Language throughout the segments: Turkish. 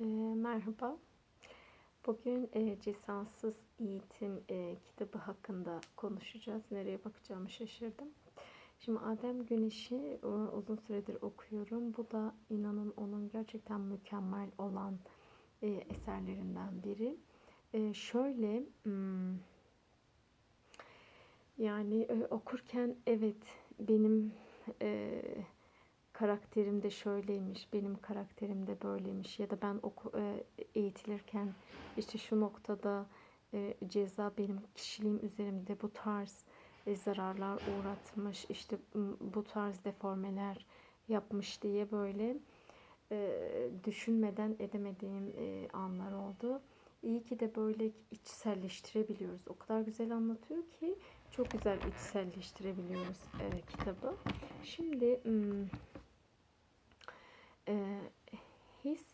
E, merhaba. Bugün e, Cesansız Eğitim e, kitabı hakkında konuşacağız. Nereye bakacağımı şaşırdım. Şimdi Adem Güneş'i e, uzun süredir okuyorum. Bu da inanın onun gerçekten mükemmel olan e, eserlerinden biri. E, şöyle hmm, yani e, okurken evet benim e, karakterim de şöyleymiş, benim karakterim de böyleymiş ya da ben oku, e, eğitilirken işte şu noktada e, ceza benim kişiliğim üzerimde bu tarz e, zararlar uğratmış, işte bu tarz deformeler yapmış diye böyle düşünmeden edemediğim anlar oldu. İyi ki de böyle içselleştirebiliyoruz. O kadar güzel anlatıyor ki çok güzel içselleştirebiliyoruz e, kitabı. Şimdi e, his,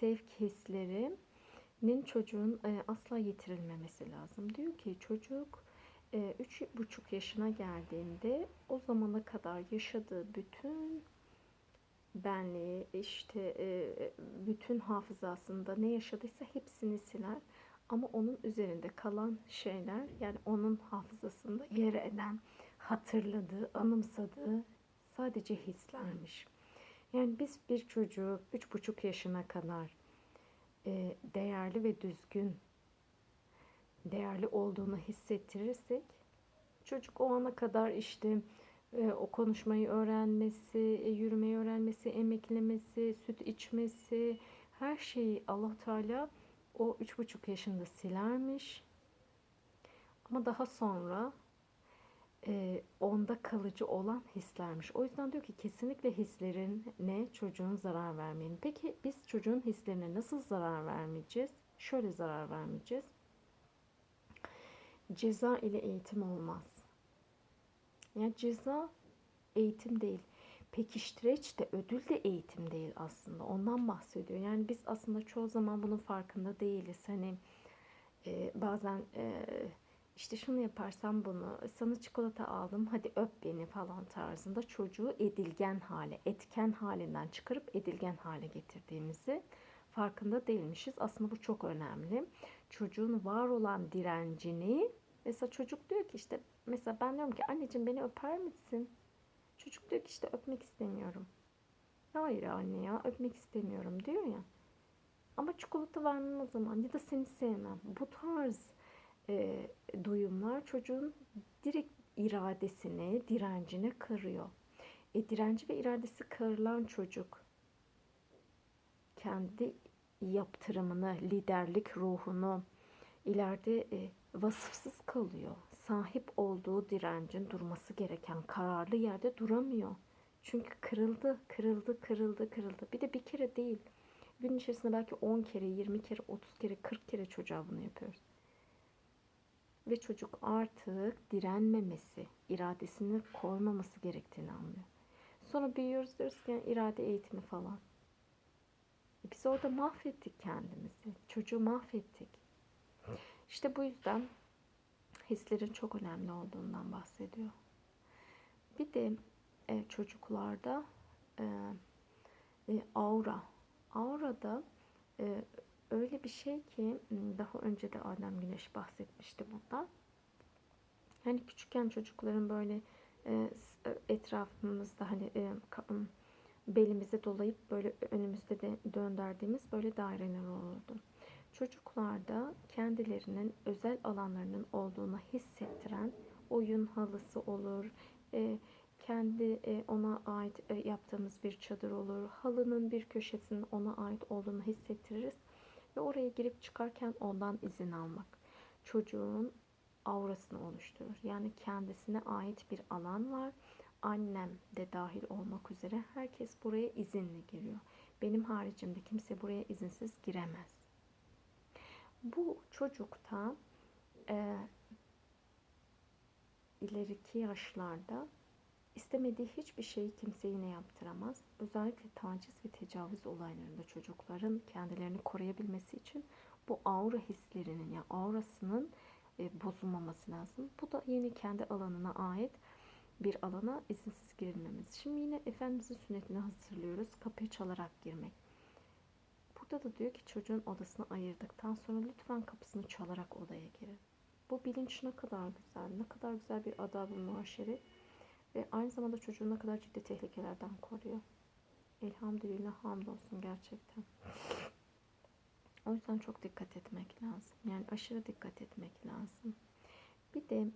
sevk hislerinin çocuğun e, asla yitirilmemesi lazım. Diyor ki çocuk e, üç buçuk yaşına geldiğinde o zamana kadar yaşadığı bütün benliği işte e, bütün hafızasında ne yaşadıysa hepsini siler. Ama onun üzerinde kalan şeyler yani onun hafızasında yer eden, hatırladığı, anımsadığı sadece hislermiş. Yani biz bir çocuğu üç buçuk yaşına kadar e, değerli ve düzgün, değerli olduğunu hissettirirsek, çocuk o ana kadar işte e, o konuşmayı öğrenmesi, e, yürümeyi öğrenmesi, emeklemesi, süt içmesi, her şeyi Allah Teala o üç buçuk yaşında silermiş. Ama daha sonra e, onda kalıcı olan hislermiş. O yüzden diyor ki kesinlikle hislerin ne çocuğun zarar vermeyin. Peki biz çocuğun hislerine nasıl zarar vermeyeceğiz? Şöyle zarar vermeyeceğiz. Ceza ile eğitim olmaz. Yani ceza eğitim değil. Pekiştireç de ödül de eğitim değil aslında. Ondan bahsediyor. Yani biz aslında çoğu zaman bunun farkında değiliz. Hani e, bazen e, işte şunu yaparsam bunu, sana çikolata aldım hadi öp beni falan tarzında çocuğu edilgen hale, etken halinden çıkarıp edilgen hale getirdiğimizi farkında değilmişiz. Aslında bu çok önemli. Çocuğun var olan direncini mesela çocuk diyor ki işte mesela ben diyorum ki anneciğim beni öper misin? Çocuk diyor ki işte öpmek istemiyorum. Hayır anne ya öpmek istemiyorum diyor ya. Ama çikolata vermem o zaman ya da seni sevmem. Bu tarz e, duyumlar çocuğun direkt iradesini, direncini kırıyor. E, direnci ve iradesi kırılan çocuk kendi yaptırımını, liderlik ruhunu ileride e, vasıfsız kalıyor. Sahip olduğu direncin durması gereken kararlı yerde duramıyor. Çünkü kırıldı, kırıldı, kırıldı, kırıldı. Bir de bir kere değil. Gün içerisinde belki 10 kere, 20 kere, 30 kere, 40 kere çocuğa bunu yapıyoruz ve çocuk artık direnmemesi, iradesini koymaması gerektiğini anlıyor. Sonra büyüyoruz diyoruz ki yani irade eğitimi falan. E biz orada mahvettik kendimizi. Çocuğu mahvettik. İşte bu yüzden hislerin çok önemli olduğundan bahsediyor. Bir de e, çocuklarda e, e, aura. Aurada e, öyle bir şey ki daha önce de Adem Güneş bahsetmişti bundan. Yani küçükken çocukların böyle etrafımızda hani belimize dolayıp böyle önümüzde de döndürdüğümüz böyle daireler olurdu. Çocuklarda kendilerinin özel alanlarının olduğunu hissettiren oyun halısı olur, kendi ona ait yaptığımız bir çadır olur, halının bir köşesinin ona ait olduğunu hissettiririz ve oraya girip çıkarken ondan izin almak. Çocuğun aurasını oluşturur. Yani kendisine ait bir alan var. Annem de dahil olmak üzere herkes buraya izinle giriyor. Benim haricimde kimse buraya izinsiz giremez. Bu çocukta e, ileriki yaşlarda İstemediği hiçbir şeyi kimse yine yaptıramaz. Özellikle taciz ve tecavüz olaylarında çocukların kendilerini koruyabilmesi için bu aura hislerinin ya yani aurasının e, bozulmaması lazım. Bu da yine kendi alanına ait bir alana izinsiz girilmemiz. Şimdi yine Efendimizin sünnetini hazırlıyoruz. Kapıyı çalarak girmek. Bu Burada da diyor ki çocuğun odasını ayırdıktan sonra lütfen kapısını çalarak odaya girin. Bu bilinç ne kadar güzel, ne kadar güzel bir adab-ı muaşeret ve aynı zamanda çocuğu ne kadar ciddi tehlikelerden koruyor. Elhamdülillah hamdolsun gerçekten. O yüzden çok dikkat etmek lazım. Yani aşırı dikkat etmek lazım. Bir de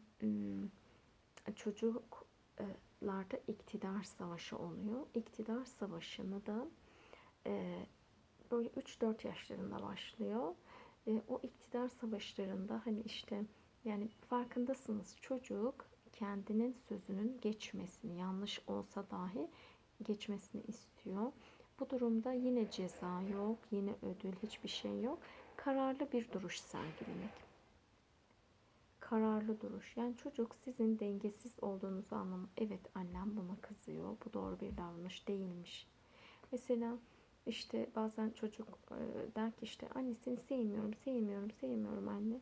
çocuklarda iktidar savaşı oluyor. İktidar savaşını da böyle 3-4 yaşlarında başlıyor. O iktidar savaşlarında hani işte yani farkındasınız çocuk kendinin sözünün geçmesini yanlış olsa dahi geçmesini istiyor. Bu durumda yine ceza yok, yine ödül, hiçbir şey yok. Kararlı bir duruş sergilemek. Kararlı duruş. Yani çocuk sizin dengesiz olduğunuzu anlamı. Evet annem buna kızıyor. Bu doğru bir davranış değilmiş. Mesela işte bazen çocuk der ki işte annesini sevmiyorum, sevmiyorum, sevmiyorum anne.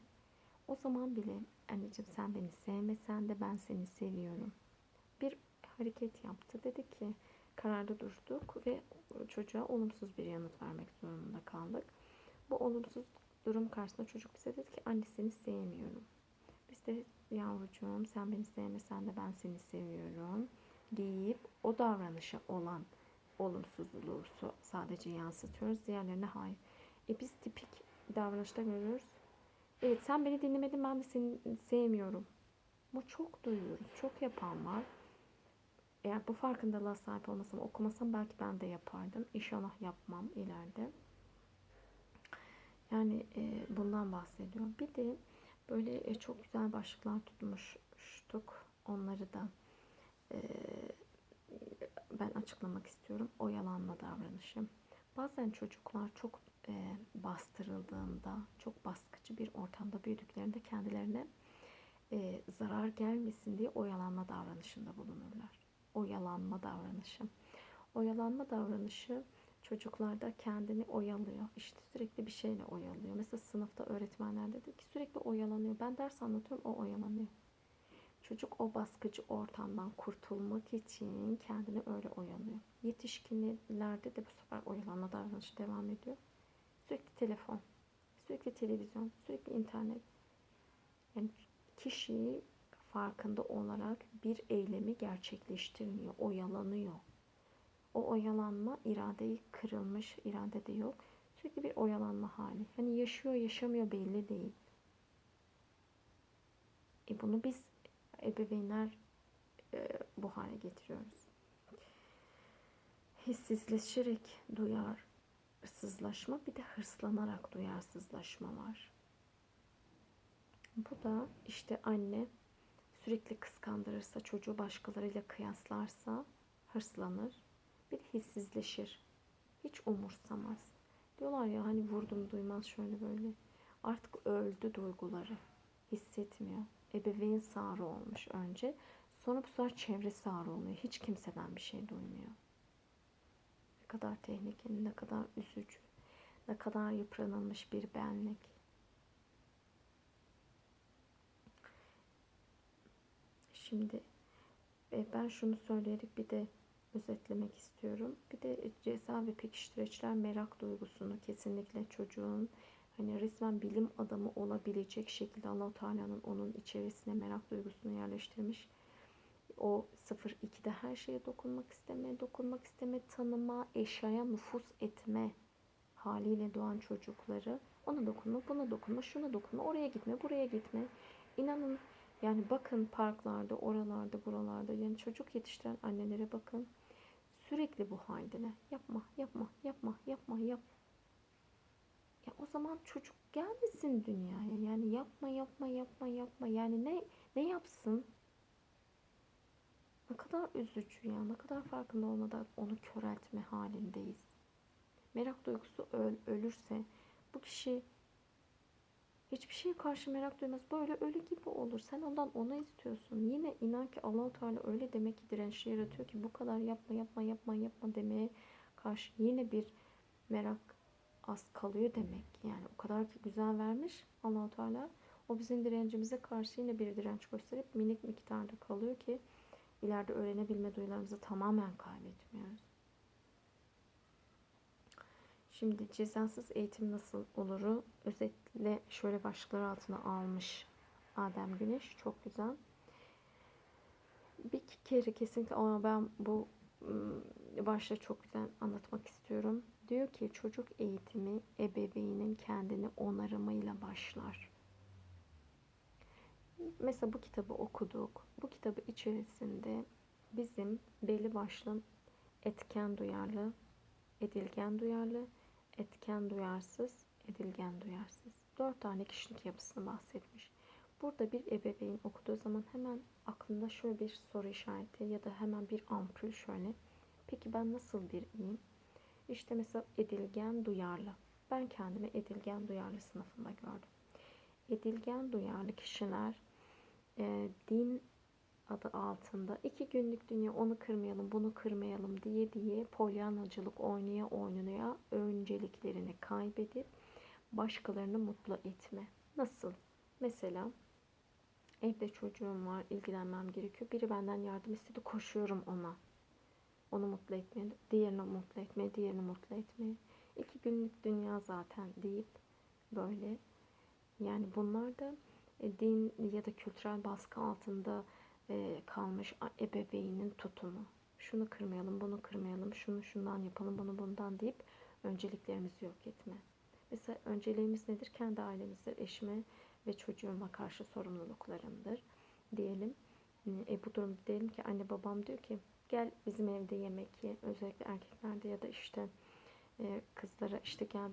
O zaman bile anneciğim sen beni sevmesen de ben seni seviyorum. Bir hareket yaptı. Dedi ki kararlı durduk ve çocuğa olumsuz bir yanıt vermek zorunda kaldık. Bu olumsuz durum karşısında çocuk bize dedi ki anne seni sevmiyorum. Biz de yavrucuğum sen beni sevmesen de ben seni seviyorum deyip o davranışa olan olumsuzluğu sadece yansıtıyoruz. Diğerlerine hayır. E biz tipik davranışta görüyoruz. Evet sen beni dinlemedin ben de seni sevmiyorum. Bu çok duyuyoruz. Çok yapan var. Eğer bu farkındalığa sahip olmasam, okumasam belki ben de yapardım. İnşallah yapmam ileride. Yani e, bundan bahsediyorum. Bir de böyle e, çok güzel başlıklar tutmuştuk. Onları da e, ben açıklamak istiyorum. Oyalanma davranışı. Bazen çocuklar çok e, bastırıldığında, çok baskıcı bir ortamda büyüdüklerinde kendilerine e, zarar gelmesin diye oyalanma davranışında bulunurlar. Oyalanma davranışı. Oyalanma davranışı çocuklarda kendini oyalıyor. İşte sürekli bir şeyle oyalıyor. Mesela sınıfta öğretmenler dedi ki sürekli oyalanıyor. Ben ders anlatıyorum o oyalanıyor. Çocuk o baskıcı ortamdan kurtulmak için kendini öyle oyalıyor. Yetişkinlerde de bu sefer oyalanma davranışı devam ediyor. Sürekli telefon, sürekli televizyon, sürekli internet. Yani kişi farkında olarak bir eylemi gerçekleştirmiyor, oyalanıyor. O oyalanma iradeyi kırılmış, irade de yok. Sürekli bir oyalanma hali. Hani yaşıyor, yaşamıyor belli değil. E bunu biz ebeveynler e, bu hale getiriyoruz. Hissizleşerek duyarsızlaşma bir de hırslanarak duyarsızlaşma var. Bu da işte anne sürekli kıskandırırsa, çocuğu başkalarıyla kıyaslarsa hırslanır. Bir hissizleşir. Hiç umursamaz. Diyorlar ya hani vurdum duymaz şöyle böyle. Artık öldü duyguları. Hissetmiyor. Ebeveyn sağrı olmuş önce. Sonra bu sefer çevre sağrı oluyor. Hiç kimseden bir şey duymuyor. Kadar tehlikeli, ne kadar üzücü, ne kadar yıpranılmış bir benlik. Şimdi e, ben şunu söyleyerek bir de özetlemek istiyorum. Bir de ceza ve pekiştireçler merak duygusunu kesinlikle çocuğun hani resmen bilim adamı olabilecek şekilde Allah Teala'nın onun içerisine merak duygusunu yerleştirmiş. O 0-2'de her şeye dokunmak isteme, dokunmak isteme, tanıma, eşyaya nüfus etme haliyle doğan çocukları ona dokunma, buna dokunma, şuna dokunma, oraya gitme, buraya gitme. İnanın yani bakın parklarda, oralarda, buralarda yani çocuk yetiştiren annelere bakın. Sürekli bu haldeler. Yapma, yapma, yapma, yapma, yap. Ya o zaman çocuk gelmesin dünyaya. Yani yapma, yapma, yapma, yapma. Yani ne ne yapsın? Ne kadar üzücü ya. Ne kadar farkında olmadan onu köreltme halindeyiz. Merak duygusu öl, ölürse bu kişi Hiçbir şeye karşı merak duymaz. Böyle ölü gibi olur. Sen ondan onu istiyorsun. Yine inan ki Allahu Teala öyle demek ki dirençli yaratıyor ki bu kadar yapma yapma yapma yapma demeye karşı yine bir merak az kalıyor demek. Yani o kadar ki güzel vermiş Allahu Teala. O bizim direncimize karşı yine bir direnç gösterip minik miktarda kalıyor ki ileride öğrenebilme duyularımızı tamamen kaybetmiyoruz. Şimdi cezasız eğitim nasıl oluru özetle şöyle başlıklar altına almış Adem Güneş. Çok güzel. Bir kere kesinlikle ama ben bu başta çok güzel anlatmak istiyorum. Diyor ki çocuk eğitimi ebeveynin kendini onarımıyla başlar. Mesela bu kitabı okuduk. Kitabı içerisinde bizim belli başlı etken duyarlı, edilgen duyarlı, etken duyarsız, edilgen duyarsız. Dört tane kişilik yapısını bahsetmiş. Burada bir ebeveyn okuduğu zaman hemen aklında şöyle bir soru işareti ya da hemen bir ampul şöyle. Peki ben nasıl biriyim? İşte mesela edilgen duyarlı. Ben kendimi edilgen duyarlı sınıfında gördüm. Edilgen duyarlı kişiler e, din adı altında iki günlük dünya onu kırmayalım bunu kırmayalım diye diye polyanacılık oynaya oynaya önceliklerini kaybedip başkalarını mutlu etme. Nasıl? Mesela evde çocuğum var ilgilenmem gerekiyor. Biri benden yardım istedi koşuyorum ona. Onu mutlu etmeye, diğerini mutlu etmeye, diğerini mutlu etmeye. İki günlük dünya zaten deyip böyle yani bunlar da e, din ya da kültürel baskı altında e, kalmış ebeveynin tutumu. Şunu kırmayalım, bunu kırmayalım, şunu şundan yapalım, bunu bundan deyip önceliklerimizi yok etme. Mesela önceliğimiz nedir? Kendi ailemizdir, eşime ve çocuğuma karşı sorumluluklarımdır diyelim. E, bu durumda diyelim ki anne babam diyor ki gel bizim evde yemek ye. Özellikle erkeklerde ya da işte e, kızlara işte gel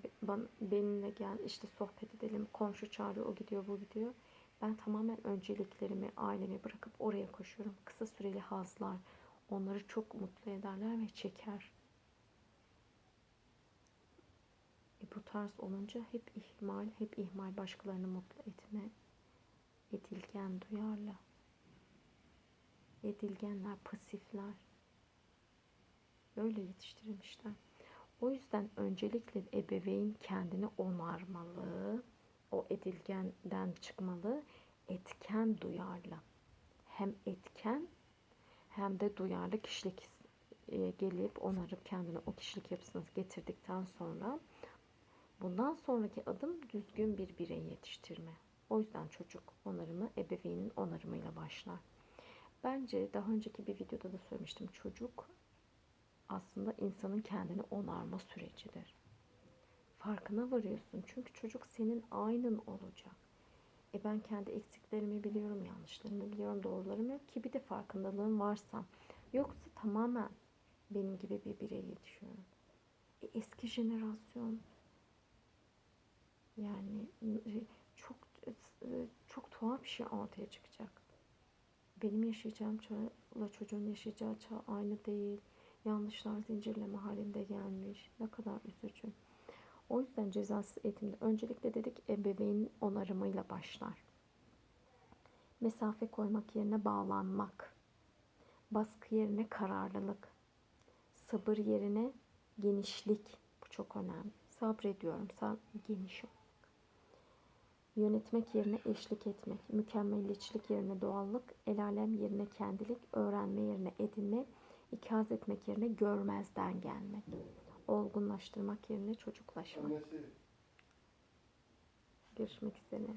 benimle gel işte sohbet edelim. Komşu çağırıyor, o gidiyor, bu gidiyor. Ben tamamen önceliklerimi, ailemi bırakıp oraya koşuyorum. Kısa süreli hazlar onları çok mutlu ederler ve çeker. E bu tarz olunca hep ihmal, hep ihmal başkalarını mutlu etme. Edilgen duyarlı. Edilgenler, pasifler. Böyle yetiştirilmişler. O yüzden öncelikle ebeveyn kendini onarmalı. O edilgenden çıkmalı. Etken duyarlı. Hem etken hem de duyarlı kişilik e, gelip onarıp kendini o kişilik yapısını getirdikten sonra bundan sonraki adım düzgün bir birey yetiştirme. O yüzden çocuk onarımı ebeveynin onarımıyla başlar. Bence daha önceki bir videoda da söylemiştim. Çocuk aslında insanın kendini onarma sürecidir. Farkına varıyorsun. Çünkü çocuk senin aynın olacak. E ben kendi eksiklerimi biliyorum, yanlışlarımı biliyorum, doğrularım yok ki bir de farkındalığım varsa. Yoksa tamamen benim gibi bir birey yetişiyorum. E eski jenerasyon yani e, çok e, çok tuhaf bir şey ortaya çıkacak. Benim yaşayacağım çağla çocuğun yaşayacağı çağ aynı değil. Yanlışlar zincirleme halinde gelmiş. Ne kadar üzücü. O yüzden cezasız eğitimde öncelikle dedik ebeveynin onarımıyla başlar. Mesafe koymak yerine bağlanmak. Baskı yerine kararlılık. Sabır yerine genişlik. Bu çok önemli. Sabrediyorum. Sab geniş. Yönetmek yerine eşlik etmek. Mükemmelliyetçilik yerine doğallık. El alem yerine kendilik. Öğrenme yerine edinme. ikaz etmek yerine görmezden gelmek. Olgunlaştırmak yerine çocuklaşmak. Görüşmek üzere.